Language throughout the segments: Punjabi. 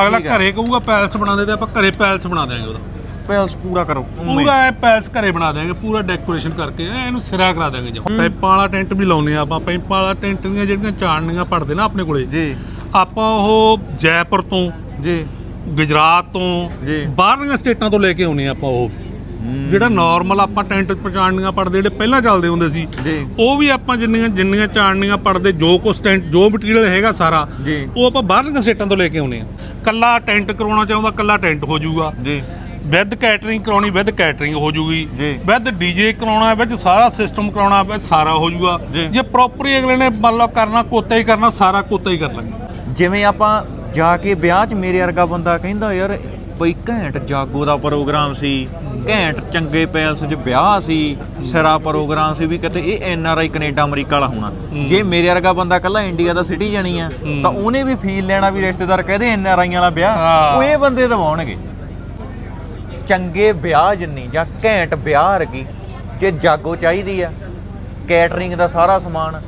ਅਗਲਾ। ਘਰੇ ਕਹੂਗਾ ਪੈਲਸ ਬਣਾ ਦੇ ਤੇ ਆਪਾਂ ਘਰੇ ਪੈਲਸ ਬਣਾ ਦਿਆਂਗੇ ਉਹਦਾ। ਪੈਲਸ ਪੂਰਾ ਕਰੋ। ਪੂਰਾ ਇਹ ਪੈਲਸ ਘਰੇ ਬਣਾ ਦਿਆਂਗੇ ਪੂਰਾ ਡੈਕੋਰੇਸ਼ਨ ਕਰਕੇ ਐਂ ਇਹਨੂੰ ਸਿਰਾ ਕਰਾ ਦਿਆਂਗੇ ਜੀ ਪੈਪਾਂ ਵਾਲਾ ਟੈਂਟ ਵੀ ਲਾਉਨੇ ਆ ਆਪਾਂ ਪੈਪਾਂ ਵਾਲਾ ਟੈਂਟ ਦੀਆਂ ਜਿਹੜੀਆਂ ਚਾਣਨੀਆਂ ਪੜਦੇ ਨਾ ਆਪਣੇ ਕੋਲੇ ਜੀ। ਆਪਾਂ ਉਹ ਜੈਪੁਰ ਤੋਂ ਜੀ। ਗੁਜਰਾਤ ਤੋਂ ਜੀ। ਬਾਹਰਲੀਆਂ ਸਟੇਟਾਂ ਤੋਂ ਲੈ ਕੇ ਆਉਨੇ ਆ ਆਪਾਂ ਉਹ। ਜਿਹੜਾ ਨਾਰਮਲ ਆਪਾਂ ਟੈਂਟ ਪਛਾਣਨੀਆਂ ਪੜਦੇ ਜਿਹੜੇ ਪਹਿਲਾਂ ਚੱਲਦੇ ਹੁੰਦੇ ਸੀ ਉਹ ਵੀ ਆਪਾਂ ਜਿੰਨੀਆਂ ਜਿੰਨੀਆਂ ਚਾਣਨੀਆਂ ਪੜਦੇ ਜੋ ਕੁਛ ਟੈਂਟ ਜੋ ਮਟੀਰੀਅਲ ਹੈਗਾ ਸਾਰਾ ਉਹ ਆਪਾਂ ਬਾਹਰਲੀਆਂ ਸਟੇਟਾਂ ਤੋਂ ਲੈ ਕੇ ਆਉਨੇ ਆ। ਕੱਲਾ ਟੈਂਟ ਕਰਾਉਣਾ ਚਾਹੁੰਦਾ ਕੱਲਾ ਟੈਂਟ ਹੋ ਜਾਊਗਾ। ਜੀ। ਵਿਦ ਕੈਟਰਿੰਗ ਕਰਾਉਣੀ ਵਿਦ ਕੈਟਰਿੰਗ ਹੋ ਜੂਗੀ ਜੀ। ਵਿਦ ਡੀਜੇ ਕਰਾਉਣਾ ਵਿੱਚ ਸਾਰਾ ਸਿਸਟਮ ਕਰਾਉਣਾ ਵਿੱਚ ਸਾਰਾ ਹੋ ਜੂਗਾ ਜੀ। ਜੇ ਪ੍ਰੋਪਰਲੀ ਅਗਲੇ ਨੇ ਮੰਨ ਲਓ ਕਰਨਾ ਕੋਤਾ ਹੀ ਕਰਨਾ ਸਾਰਾ ਕੋਤਾ ਹੀ ਕਰ ਲਾਂਗੇ। ਜਿਵੇਂ ਆਪਾਂ ਜਾ ਕੇ ਵਿਆਹ 'ਚ ਮੇਰੇ ਵਰਗਾ ਬੰਦਾ ਕਹਿੰਦਾ ਯਾਰ ਬਈ ਘੈਂਟ ਜਾਗੋ ਦਾ ਪ੍ਰੋਗਰਾਮ ਸੀ ਘੈਂਟ ਚੰਗੇ ਪੈਲਸ 'ਚ ਵਿਆਹ ਸੀ ਸਿਰਾ ਪ੍ਰੋਗਰਾਮ ਸੀ ਵੀ ਕਿਤੇ ਇਹ N R I Canada America ਵਾਲਾ ਹੋਣਾ। ਜੇ ਮੇਰੇ ਵਰਗਾ ਬੰਦਾ ਕੱਲਾ ਇੰਡੀਆ ਦਾ ਸਿਟੀਜ਼ਨ ਆ ਤਾਂ ਉਹਨੇ ਵੀ ਫੀਲ ਲੈਣਾ ਵੀ ਰਿਸ਼ਤੇਦਾਰ ਕਹਦੇ ਐਨ ਆਰ ਆਈਆਂ ਵਾਲਾ ਵਿਆਹ। ਉਹ ਇਹ ਬੰਦੇ ਦਵਾਉਣਗੇ। ਚੰਗੇ ਵਿਆਹ ਜਿੰਨੀ ਜਾਂ ਘੈਂਟ ਵਿਆਹ ਵਰਗੀ ਜੇ ਜਾਗੋ ਚਾਹੀਦੀ ਆ ਕੈਟਰਿੰਗ ਦਾ ਸਾਰਾ ਸਮਾਨ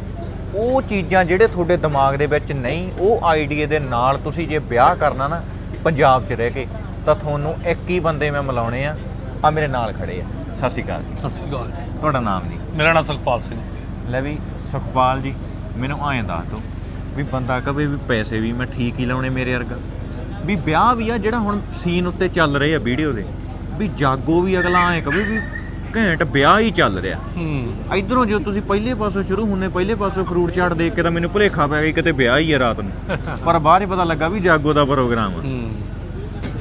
ਉਹ ਚੀਜ਼ਾਂ ਜਿਹੜੇ ਤੁਹਾਡੇ ਦਿਮਾਗ ਦੇ ਵਿੱਚ ਨਹੀਂ ਉਹ ਆਈਡੀਏ ਦੇ ਨਾਲ ਤੁਸੀਂ ਜੇ ਵਿਆਹ ਕਰਨਾ ਨਾ ਪੰਜਾਬ 'ਚ ਰਹਿ ਕੇ ਤਾਂ ਤੁਹਾਨੂੰ ਇੱਕ ਹੀ ਬੰਦੇ ਮੈਂ ਮਿਲਾਉਣੇ ਆ ਆ ਮੇਰੇ ਨਾਲ ਖੜੇ ਆ। ਸਤਿ ਸ਼੍ਰੀ ਅਕਾਲ ਜੀ। ਸਤਿ ਸ਼੍ਰੀ ਅਕਾਲ। ਤੁਹਾਡਾ ਨਾਮ ਜੀ? ਮੇਰਾ ਨਾਮ ਸੁਖਪਾਲ ਸਿੰਘ। ਲੈ ਵੀ ਸੁਖਪਾਲ ਜੀ ਮੈਨੂੰ ਐਂ ਦੱਸ ਦਿਓ ਵੀ ਬੰਦਾ ਕਵੇ ਵੀ ਪੈਸੇ ਵੀ ਮੈਂ ਠੀਕ ਹੀ ਲਾਉਣੇ ਮੇਰੇ ਵਰਗਾ। ਵੀ ਵਿਆਹ ਵੀ ਆ ਜਿਹੜਾ ਹੁਣ ਸੀਨ ਉੱਤੇ ਚੱਲ ਰਹੇ ਆ ਵੀਡੀਓ ਦੇ ਵੀ ਜਾਗੋ ਵੀ ਅਗਲਾ ਐਂ ਕਵੇ ਵੀ ਘੈਂਟ ਵਿਆਹ ਹੀ ਚੱਲ ਰਿਹਾ। ਹੂੰ। ਇਧਰੋਂ ਜਦੋਂ ਤੁਸੀਂ ਪਹਿਲੇ ਪਾਸੋਂ ਸ਼ੁਰੂ ਹੁੰਨੇ ਪਹਿਲੇ ਪਾਸੋਂ ਫਰੂਟ ਚਾਟ ਦੇਖ ਕੇ ਤਾਂ ਮੈਨੂੰ ਭੁਲੇਖਾ ਪੈ ਗਿਆ ਕਿਤੇ ਵਿਆਹ ਹੀ ਆ ਰਾਤ ਨੂੰ। ਪਰ ਬਾਅਦ ਹੀ ਪਤਾ ਲੱਗਾ ਵੀ ਜਾਗੋ ਦਾ ਪ੍ਰੋਗਰਾਮ ਆ। ਹੂੰ।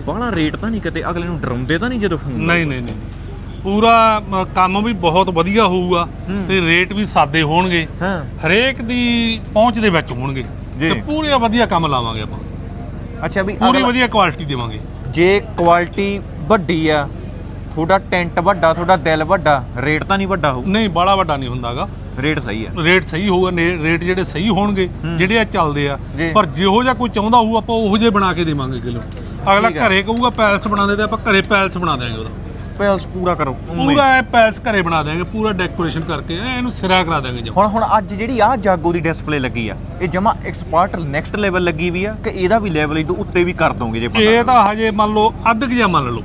ਬਾਹਲਾ ਰੇਟ ਤਾਂ ਨਹੀਂ ਕਿਤੇ ਅਗਲੇ ਨੂੰ ਡਰਾਉਂਦੇ ਤਾਂ ਨਹੀਂ ਜਦੋਂ ਫੋਨ ਨਹੀਂ ਨਹੀਂ ਨਹੀਂ। ਪੂਰਾ ਅ, ਕੰਮ ਵੀ ਬਹੁਤ ਵਧੀਆ ਹੋਊਗਾ। ਤੇ ਰੇਟ ਵੀ ਸਾਦੇ ਹੋਣਗੇ। ਹਾਂ। ਹਰੇਕ ਦੀ ਪਹੁੰਚ ਦੇ ਵਿੱਚ ਹੋਣਗੇ। ਜੀ। ਤੇ ਪੂਰੇ ਵਧੀਆ ਕੰਮ ਲਾਵਾਂਗੇ ਆਪਾਂ। ਅੱਛਾ ਵੀ ਪੂਰੀ ਅਗਲਾ- ਵਧੀਆ ਕੁਆਲਿਟੀ ਦੇਵਾਂਗੇ। ਜੇ ਕੁਆਲਿਟੀ ਵੱਡੀ ਆ ਤੁਹਾਡਾ ਟੈਂਟ ਵੱਡਾ ਤੁਹਾਡਾ ਦਿਲ ਵੱਡਾ ਰੇਟ ਤਾਂ ਨਹੀਂ ਵੱਡਾ ਹੋਊ? ਨਹੀਂ ਬਾਲਾ ਵੱਡਾ ਨਹੀਂ ਹੁੰਦਾਗਾ। ਰੇਟ ਸਹੀ ਆ। ਰੇਟ ਸਹੀ ਹੋਊਗਾ ਨੇ- ਰੇਟ ਜਿਹੜੇ ਸਹੀ ਹੋਣਗੇ ਜਿਹੜੇ ਆ ਚੱਲਦੇ ਆ। ਜੀ। ਪਰ ਜਿਹੋ ਜਿਹਾ ਕੋਈ ਚਾਹੁੰਦਾ ਹੋਊ ਆਪਾਂ ਉਹੋ ਜਿਹੇ ਬਣਾ ਕੇ ਦੇਵਾਂਗੇ ਕਿਲੋ। ਅਗਲਾ। ਘਰੇ ਕਹੂਗਾ ਪੈਲਸ ਬਣਾ ਦੇ ਤੇ ਆਪਾਂ ਘਰੇ ਪੈਲਸ ਬਣਾ ਦਿਆਂਗੇ ਉਹਦਾ। ਪੈਲਸ ਪੂਰਾ ਕਰੋ। ਪੂਰਾ ਇਹ ਪੈਲਸ ਘਰੇ ਬਣਾ ਦਿਆਂਗੇ ਪੂਰਾ ਡੈਕੋਰੇਸ਼ਨ ਕਰਕੇ ਐਂ ਇਹਨੂੰ ਸਿਰਾ ਕਰਾ ਦਿਆਂਗੇ ਜਮ। ਹੁਣ ਹੁਣ ਅੱਜ ਜਿਹੜੀ ਆ ਜਾਗੋ ਦੀ ਡਿਸਪਲੇ ਲੱਗੀ ਆ ਇਹ ਜਮਾ ਐਕਸਪਰਟ ਨੈਕਸਟ ਲੈਵਲ ਲੱਗੀ ਵੀ ਆ ਕਿ ਇਹਦਾ ਵੀ ਲੈਵਲ ਇਹਦੇ ਉੱਤੇ ਵੀ ਕਰ ਦੋਗੇ ਜੇ ਇਹ ਤਾਂ ਹਜੇ ਮੰਨ ਲਓ ਅੱਧ ਕੁ ਜਿਹਾ ਮੰਨ ਲਓ।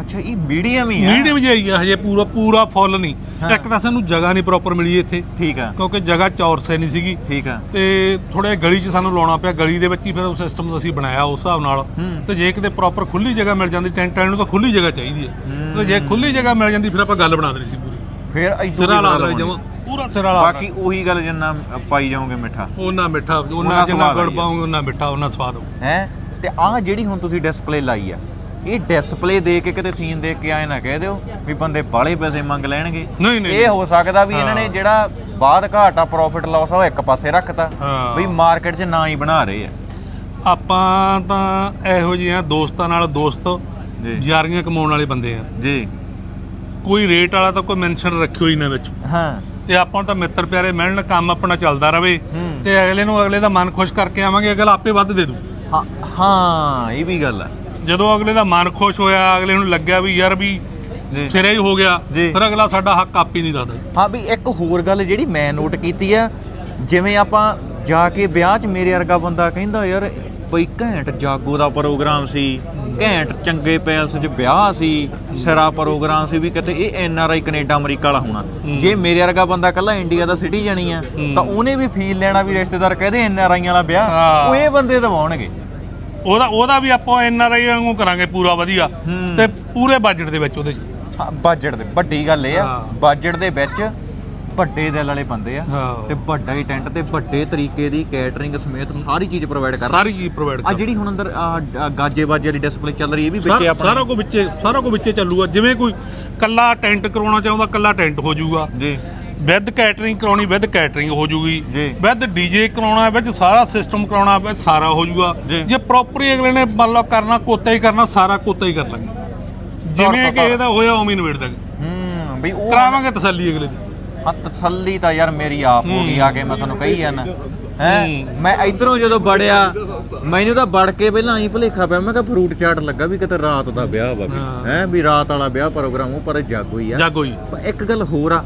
ਅੱਛਾ ਇਹ ਮੀਡੀਅਮ ਹੀ ਆ। ਮੀਡੀਅਮ ਜਿਹਾ ਹੀ ਆ ਹਜੇ ਪੂਰਾ ਪੂਰਾ ਫੁੱਲ ਨਹੀਂ। ਇੱਕ ਤਾਂ ਸਾਨੂੰ ਜਗ੍ਹਾ ਨਹੀਂ ਪ੍ਰੋਪਰ ਮਿਲੀ ਇੱਥੇ। ਠੀਕ ਆ। ਕਿਉਂਕਿ ਜਗ੍ਹਾ ਚੌਰਸੇ ਨਹੀਂ ਸੀਗੀ। ਠੀਕ ਆ। ਤੇ ਥੋੜੇ ਗਲੀ 'ਚ ਸਾਨੂੰ ਲਾਉਣਾ ਪਿਆ। ਗਲੀ ਦੇ ਵਿੱਚ ਹੀ ਫਿਰ ਉਹ ਸਿਸਟਮ ਅਸੀਂ ਬਣਾਇਆ ਉਸ ਹਿਸਾਬ ਨਾਲ। ਤੇ ਜੇ ਕਿਤੇ ਪ੍ਰੋਪਰ ਖੁੱਲੀ ਜਗ੍ਹਾ ਮਿਲ ਜਾਂਦੀ ਟੈਂਟ ਵਾਲੇ ਨੂੰ ਤਾਂ ਖੁੱਲੀ ਜਗ੍ਹਾ ਚਾਹੀਦੀ ਹੈ। ਤੇ ਜੇ ਖੁੱਲੀ ਜਗ੍ਹਾ ਮਿਲ ਜਾਂਦੀ ਫਿਰ ਆਪਾਂ ਗੱਲ ਬਣਾ ਦੇਣੀ ਸੀ ਪੂਰੀ। ਫਿਰ ਇਦੋਂ ਸਿਰਾ ਲਾ ਲੈ ਜਮਾ ਪੂਰਾ ਸਿਰਾ ਲਾ ਬਾਕੀ ਉਹੀ ਗੱਲ ਜਿੰਨਾ ਪਾਈ ਜਾਓਗੇ ਮਿੱਠਾ। ਉਹਨਾਂ ਮਿੱਠਾ ਉਹਨਾਂ ਜਿੰਨਾ ਗੁੜ। ਪਾਉਂਗੇ ਉਹਨਾਂ ਮਿੱਠਾ ਉਹਨਾਂ ਸਵਾਦ ਹੋਊ ਹੈ? ਤੇ ਆਹ ਜਿਹੜੀ ਹੁਣ ਤੁਸੀਂ ਡਿਸਪਲੇ ਲਾਈ ਆ ਇਹ ਡਿਸਪਲੇ ਦੇ ਕੇ ਕਿਤੇ ਸੀਨ ਦੇਖ ਕੇ ਆਏ ਨਾ ਕਹਿ ਦਿਓ ਵੀ ਬੰਦੇ ਬਾਲੇ ਪੈਸੇ ਮੰਗ ਲੈਣਗੇ। ਨਹੀਂ ਨਹੀਂ ਇਹ ਹੋ ਸਕਦਾ ਵੀ ਇਹਨਾਂ ਨੇ। ਜਿਹੜਾ ਬਾਅਦ ਘਾਟਾ ਪ੍ਰੋਫਿਟ ਲਾਸ ਆ ਉਹ ਇੱਕ ਪਾਸੇ ਰੱਖਤਾ ਹਾਂ। ਵੀ ਮਾਰਕੀਟ 'ਚ ਨਾ ਹੀ ਬਣਾ ਰਹੇ ਆ। ਆਪਾਂ ਤਾਂ ਇਹੋ ਜਿਹੀਆਂ ਦੋਸਤਾਂ ਨਾਲ ਦੋਸਤ ਜੀ। ਯਾਰੀਆਂ ਕਮਾਉਣ ਵਾਲੇ ਬੰਦੇ ਆ। ਜੀ। ਕੋਈ ਰੇਟ ਵਾਲਾ ਤਾਂ ਕੋਈ ਮੈਂਸ਼ਨ ਰੱਖਿਓ ਹੀ ਨਾ ਵਿੱਚ। ਹਾਂ। ਤੇ ਆਪਾਂ ਨੂੰ ਤਾਂ ਮਿੱਤਰ ਪਿਆਰੇ ਮਿਲਣ ਕੰਮ ਆਪਣਾ ਚੱਲਦਾ ਰਵੇ। ਹੂੰ। ਤੇ ਅਗਲੇ ਨੂੰ ਅਗਲੇ ਦਾ ਮਨ ਖੁਸ਼ ਕਰਕੇ ਆਵਾਂਗੇ ਅਗਲਾ ਆਪੇ ਵੱਧ ਦੇ ਦੂ। ਹਾਂ ਹਾਂ ਇਹ ਵੀ ਗੱਲ ਆ। ਜਦੋਂ ਅਗਲੇ ਦਾ ਮਨ ਖੁਸ਼ ਹੋਇਆ ਅਗਲੇ ਨੂੰ ਲੱਗਿਆ ਵੀ ਯਾਰ ਵੀ ਜੀ। ਸਿਰੇ ਹੀ ਹੋ ਗਿਆ ਜੀ। ਫਿਰ ਅਗਲਾ ਸਾਡਾ ਹੱਕ ਆਪ ਹੀ ਨਹੀਂ ਰੱਖਦਾ। ਹਾਂ ਵੀ ਇੱਕ ਹੋਰ ਗੱਲ ਜਿਹੜੀ ਮੈਂ ਨੋਟ ਕੀਤੀ ਆ ਜਿਵੇਂ ਆਪਾਂ ਜਾ ਕੇ ਵਿਆਹ 'ਚ ਮੇਰੇ ਵਰਗਾ ਬੰਦਾ ਕਹਿੰਦਾ ਯਾਰ ਬਈ ਘੈਂਟ ਜਾਗੋ ਦਾ ਪ੍ਰੋਗਰਾਮ ਸੀ ਘੈਂਟ ਚੰਗੇ ਪੈਲਸ 'ਚ ਵਿਆਹ ਸੀ ਸਿਰਾ ਪ੍ਰੋਗਰਾਮ ਸੀ ਵੀ ਕਿਤੇ ਇਹ N R I Canada America ਵਾਲਾ ਹੋਣਾ। ਜੇ ਮੇਰੇ ਵਰਗਾ ਬੰਦਾ ਕੱਲਾ ਇੰਡੀਆ ਦਾ ਸਿਟੀਜ਼ਨ ਆ ਤਾਂ ਉਹਨੇ ਵੀ ਫੀਲ ਲੈਣਾ ਵੀ ਰਿਸ਼ਤੇਦਾਰ ਕਹਦੇ ਐਨ ਆਰ ਆਈਆਂ ਵਾਲਾ ਵਿਆਹ ਹਾਂ। ਉਹ ਇਹ ਬੰਦੇ ਦਵਾਉਣਗੇ। ਉਹਦਾ ਉਹਦਾ ਵੀ ਆਪਾਂ ਐਨ ਆਰ ਆਈ ਵਾਂਗੂ ਕਰਾਂਗੇ ਪੂਰਾ ਵਧੀਆ। ਤੇ ਪੂਰੇ ਬਜਟ ਦੇ ਵਿੱਚ ਉਹਦੇ 'ਚ। ਬਜਟ ਦੇ ਵੱਡੀ ਗੱਲ ਇਹ ਆ। ਬਜਟ ਦੇ ਵਿੱਚ ਵੱਡੇ ਦਿਲ ਵਾਲੇ ਬੰਦੇ ਆ ਤੇ ਵੱਡਾ ਹੀ ਟੈਂਟ ਤੇ ਵੱਡੇ ਤਰੀਕੇ ਦੀ ਕੈਟਰਿੰਗ ਸਮੇਤ ਸਾਰੀ ਚੀਜ਼ ਪ੍ਰੋਵਾਈਡ ਕਰ ਸਾਰੀ ਚੀਜ਼ ਪ੍ਰੋਵਾਈਡ ਆ। ਜਿਹੜੀ ਹੁਣ ਅੰਦਰ ਗਾਜੇ ਬਾਜੇ ਵਾਲੀ ਡਿਸਪਲੇ ਚੱਲ ਰਹੀ ਇਹ ਵੀ ਵਿੱਚੇ ਆਪਣਾ ਸਾਰਾ ਕੁਝ ਵਿੱਚੇ ਸਾਰਾ ਕੁਝ ਵਿੱਚੇ ਚੱਲੂਗਾ। ਜਿਵੇਂ ਕੋਈ ਕੱਲਾ ਟੈਂਟ ਕਰਾਉਣਾ ਚਾਹੁੰਦਾ ਕੱਲਾ ਟੈਂਟ ਹੋ ਜਾਊਗਾ। ਜੀ। ਵਿਦ ਕੈਟਰਿੰਗ ਕਰਾਉਣੀ ਵਿਦ ਕੈਟਰਿੰਗ ਹੋ ਜੂਗੀ। ਜੀ। ਵਿਦ ਡੀਜੇ ਕਰਾਉਣਾ ਵਿੱਚ ਸਾਰਾ ਸਿਸਟਮ ਕਰਾਉਣਾ ਵਿੱਚ ਸਾਰਾ ਹੋ ਜੂਗਾ। ਜੀ। ਜੇ ਪ੍ਰੋਪਰਲੀ ਅਗਲੇ ਨੇ ਮੰਨ ਲਓ ਕਰਨਾ ਕੋਤਾ ਹੀ ਕਰਨਾ ਸਾਰਾ ਕੋਤਾ ਹੀ ਕਰ ਲਾਂਗੇ। ਜਿਵੇਂ ਕਿ ਇਹਦਾ ਹੋਇਆ ਉਵੇਂ ਨਿਬੇੜ ਦਾਂਗੇ। ਹੂੰ ਵੀ ਉਹ ਕਰਾਵਾਂਗੇ ਤਸੱਲੀ ਅਗਲੇ ਦੀ। ਹਾਂ, ਤਸੱਲੀ ਤਾਂ ਯਾਰ ਮੇਰੀ ਆਪ ਹੋ ਗਈ ਆ ਕੇ ਮੈਂ ਤੁਹਾਨੂੰ ਕਹੀ ਜਾਂਦਾ ਹੈ। ਮੈਂ ਇਧਰੋਂ ਜਦੋਂ ਵੜਿਆ ਮੈਨੂੰ ਤਾਂ ਵੜ ਕੇ ਪਹਿਲਾਂ ਹੀ ਭੁਲੇਖਾ ਪਿਆ। ਮੈਂ ਕਿਹਾ ਫਰੂਟ ਚਾਟ ਲੱਗਾ ਵੀ ਕਿਤੇ ਰਾਤ ਦਾ ਵਿਆਹ ਵਾ ਹਾਂ। ਹੈ ਵੀ ਰਾਤ ਵਾਲਾ ਵਿਆਹ ਪ੍ਰੋਗਰਾਮ ਉਹ ਪਰ ਜਾਗੋ ਹੀ ਆ। ਜਾਗੋ ਪਰ ਇੱਕ ਗੱਲ ਹੋਰ ਆ।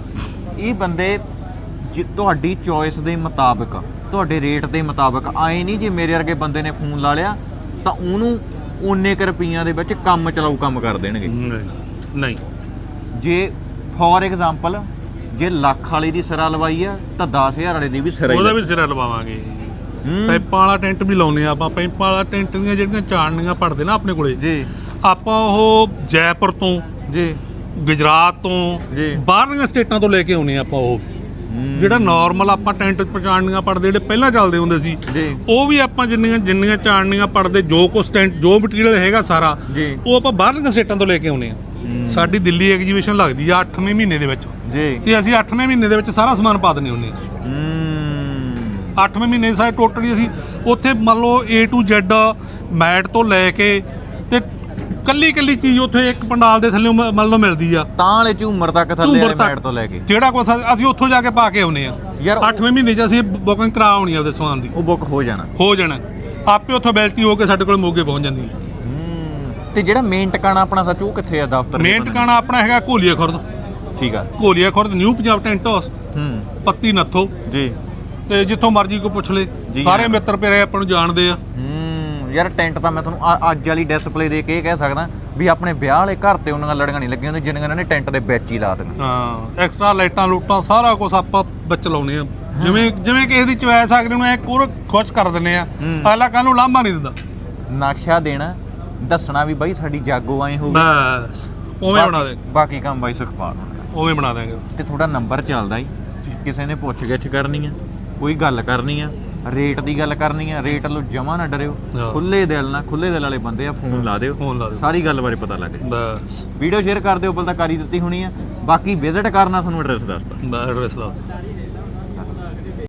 ਇਹ ਬੰਦੇ ਜੇ ਤੁਹਾਡੀ ਚੋਇਸ ਦੇ ਮੁਤਾਬਕ ਤੁਹਾਡੇ ਰੇਟ ਦੇ ਮੁਤਾਬਕ ਆਏ ਨਹੀਂ ਜੇ ਮੇਰੇ ਵਰਗੇ ਬੰਦੇ ਨੇ ਫੋਨ ਲਾ ਲਿਆ ਤਾਂ ਉਹਨੂੰ ਓਨੇ ਕੁ ਰੁਪਈਆਂ ਦੇ ਵਿੱਚ ਕੰਮ ਚਲਾਊ ਕੰਮ ਕਰ ਦੇਣਗੇ। ਨਹੀਂ ਨਹੀਂ। ਜੇ ਫੋਰ ਐਗਜ਼ਾਮਪਲ ਜੇ ਲੱਖ ਵਾਲੀ ਦੀ ਸਿਰਾ ਲਵਾਈ ਆ ਤਾਂ 10000 ਵਾਲੇ ਦੀ ਵੀ ਸਿਰਾ ਉਹਦਾ ਵੀ ਸਿਰਾ ਲਵਾਵਾਂਗੇ। ਹੂੰ। ਪਾਈਪਾਂ ਵਾਲਾ ਟੈਂਟ ਵੀ ਲਾਉਨੇ ਆ ਆਪਾਂ ਪਾਈਪਾਂ ਵਾਲਾ ਟੈਂਟ ਦੀਆਂ ਜਿਹੜੀਆਂ ਚਾਣਨੀਆਂ ਪੜਦੇ ਨਾ ਆਪਣੇ ਕੋਲੇ ਜੀ। ਆਪਾਂ ਉਹ ਜੈਪੁਰ ਤੋਂ ਜੀ। ਗੁਜਰਾਤ ਤੋਂ। ਬਾਹਰਲੀਆਂ ਸਟੇਟਾਂ ਤੋਂ ਲੈ ਕੇ ਆਉਨੇ ਆਪਾਂ ਉਹ। ਜਿਹੜਾ ਨਾਰਮਲ ਆਪਾਂ ਟੈਂਟ ਪਛਾਣਨੀਆਂ ਪੜਦੇ ਜਿਹੜੇ ਪਹਿਲਾਂ ਚੱਲਦੇ ਹੁੰਦੇ ਸੀ ਉਹ ਵੀ ਆਪਾਂ ਜਿੰਨੀਆਂ ਜਿੰਨੀਆਂ ਚਾਣਨੀਆਂ ਪੜਦੇ ਜੋ ਕੁਛ ਟੈਂਟ ਜੋ ਮਟੀਰੀਅਲ ਹੈਗਾ ਸਾਰਾ ਉਹ ਆਪਾਂ ਬਾਹਰਲੀਆਂ ਸਟੇਟਾਂ ਤੋਂ ਲੈ ਕੇ ਆਉਨੇ ਆ ਸਾਡੀ ਦਿੱਲੀ ਐਗਜੀਬਿਸ਼ਨ ਲੱਗਦੀ ਆ 8ਵੇਂ ਮਹੀਨੇ ਦੇ ਵਿੱਚ। ਜੀ। ਤੇ ਅਸੀਂ 8ਵੇਂ ਮਹੀਨੇ ਦੇ ਵਿੱਚ ਸਾਰਾ ਸਮਾਨ ਪਾ ਦਿੰਦੇ ਹੁੰਨੇ ਆ ਹੂੰ। 8ਵੇਂ ਮਹੀਨੇ ਸਾਰੇ ਟੋਟਲੀ ਅਸੀਂ ਉੱਥੇ ਮੰਨ ਲਓ A to Z ਮੈਟ ਤੋਂ ਲੈ ਕੇ ਤੇ ਕੱਲੀ ਕੱਲੀ ਚੀਜ਼ ਉੱਥੇ ਇੱਕ ਪੰਡਾਲ ਦੇ ਥੱਲੇ ਮੰਨ ਲਓ ਮਿਲਦੀ ਆ। ਤਾਂ ਵਾਲੇ ਝੂਮਰ ਤੱਕ ਥੱਲੇ ਝੂਮਰ ਵਾਲੇ ਤੱਕ। ਮੈਟ ਤੋਂ ਲੈ ਕੇ। ਜਿਹੜਾ ਕੁਛ ਅਸੀਂ- ਉੱਥੋਂ ਜਾ ਕੇ ਪਾ ਕੇ ਆਉਨੇ ਆ। ਯਾਰ ਉਹ- 8ਵੇਂ ਮਹੀਨੇ 'ਚ ਅਸੀਂ ਬੁਕਿੰਗ ਕਰਾ ਆਉਣੀ ਆ ਉਹਦੇ ਸਮਾਨ ਦੀ। ਉਹ ਬੁੱਕ ਹੋ ਜਾਣਾ। ਹੋ ਜਾਣਾ। ਆਪੇ ਉੱਥੋਂ ਬੈਲਟੀ ਹੋ ਕੇ ਸਾਡੇ ਕੋਲ ਮੋਗੇ ਪਹੁੰਚ ਜਾਂਦੀ ਹੈ। ਤੇ ਜਿਹੜਾ ਮੇਨ ਟਿਕਾਣਾ ਆਪਣਾ ਸੱਚ ਉਹ ਕਿੱਥੇ ਆ ਦਫ਼ਤਰ ਦੇ ਮੇਨ ਬੰਨੇ? ਟਿਕਾਣਾ ਆਪਣਾ ਹੈਗਾ ਘੋਲੀਆ ਖੁਰਦ। ਠੀਕ ਆ। Gholia Khurd New Punjab Tent House ਹੂੰ। ਪੱਤੀ ਨੱਥੋ। ਜੀ। ਤੇ ਜਿੱਥੋਂ ਮਰਜ਼ੀ ਕੋ ਪੁੱਛ ਲੈ। ਜੀ ਸਾਰੇ। ਮਿੱਤਰ ਪਿਆਰੇ ਆਪਾਂ ਨੂੰ ਜਾਣਦੇ ਆ। ਹੂੰ। ਯਾਰ ਟੈਂਟ ਤਾਂ ਮੈਂ ਤੁਹਾਨੂੰ ਆ- ਅੱਜ ਵਾਲੀ ਡਿਸਪਲੇ ਦੇ ਕੇ ਇਹ ਕਹਿ ਸਕਦਾ ਵੀ ਆਪਣੇ ਵਿਆਹ ਵਾਲੇ ਘਰ ਤੇ ਉਹਨਾਂ ਲੜੀਆਂ ਨਹੀਂ ਲੱਗੀਆਂ ਹੁੰਦੀਆਂ ਜਿੰਨੀਆਂ ਇਹਨਾਂ ਨੇ ਟੈਂਟ ਦੇ ਵਿੱਚ ਹੀ ਲਾ ਦਿੱਤੀਆਂ। ਹਾਂ ਐਕਸਟਰਾ ਲਾਈਟਾਂ ਲੂਟਾਂ ਸਾਰਾ ਕੁਝ ਆਪਾਂ ਵਿੱਚ ਲਾਉਨੇ ਆ। ਜਿਵੇਂ ਜਿਵੇਂ ਕਿਸੇ ਦੀ ਚੁਆਇਸ ਆ ਨੂੰ ਐ ਕੋਰ ਖੁਸ਼ ਕਰ ਦਿੰਨੇ ਆ ਹੂੰ। ਅਗਲਾ ਕੱਲ ਨੂੰ ਲਾਂਭਾ ਨਹੀਂ ਦਿੰਦਾ। ਨਕਸ਼ਾ ਦੇਣਾ ਦੱਸਣਾ ਵੀ ਬਾਈ ਸਾਡੀ ਜਾਗੋ ਆਏ ਹੋਊਗੀ ਬਸ ਉਵੇਂ ਬਣਾ ਦੇ। ਬਾਕੀ ਕੰਮ ਬਾਈ ਸੁਖਪਾਲ ਹੋਣਾ। ਉਵੇਂ ਬਣਾ ਦੇਾਂਗੇ ਤੇ ਤੁਹਾਡਾ ਨੰਬਰ ਚੱਲਦਾ ਹੀ ਕਿਸੇ ਨੇ ਪੁੱਛ ਗਿੱਛ ਕਰਨੀ ਆ ਕੋਈ ਗੱਲ ਕਰਨੀ ਆ ਰੇਟ ਦੀ ਗੱਲ ਕਰਨੀ ਆ ਰੇਟ ਲੋ ਜਮਾ ਨਾ ਡਰਿਓ। ਖੁੱਲੇ ਦਿਲ ਨਾਲ ਖੁੱਲੇ ਦਿਲ ਵਾਲੇ ਬੰਦੇ ਆ ਫੋਨ ਲਾ ਦਿਓ। ਫੋਨ ਲਾ ਦੇ ਸਾਰੀ ਗੱਲ ਬਾਰੇ ਪਤਾ ਲੱਗ ਬਸ। ਵੀਡੀਓ ਸ਼ੇਅਰ ਕਰ ਦਿਓ ਬਲ ਤਾਂ ਕਰੀ ਦਿੱਤੀ ਹੋਣੀ ਆ। ਬਾਕੀ ਵਿਜ਼ਿਟ ਕਰਨਾ ਤੁਹਾਨੂੰ ਐਡਰੈਸ ਦੱਸਤਾ। ਬਸ ਐਡਰੈਸ ਦੱਸ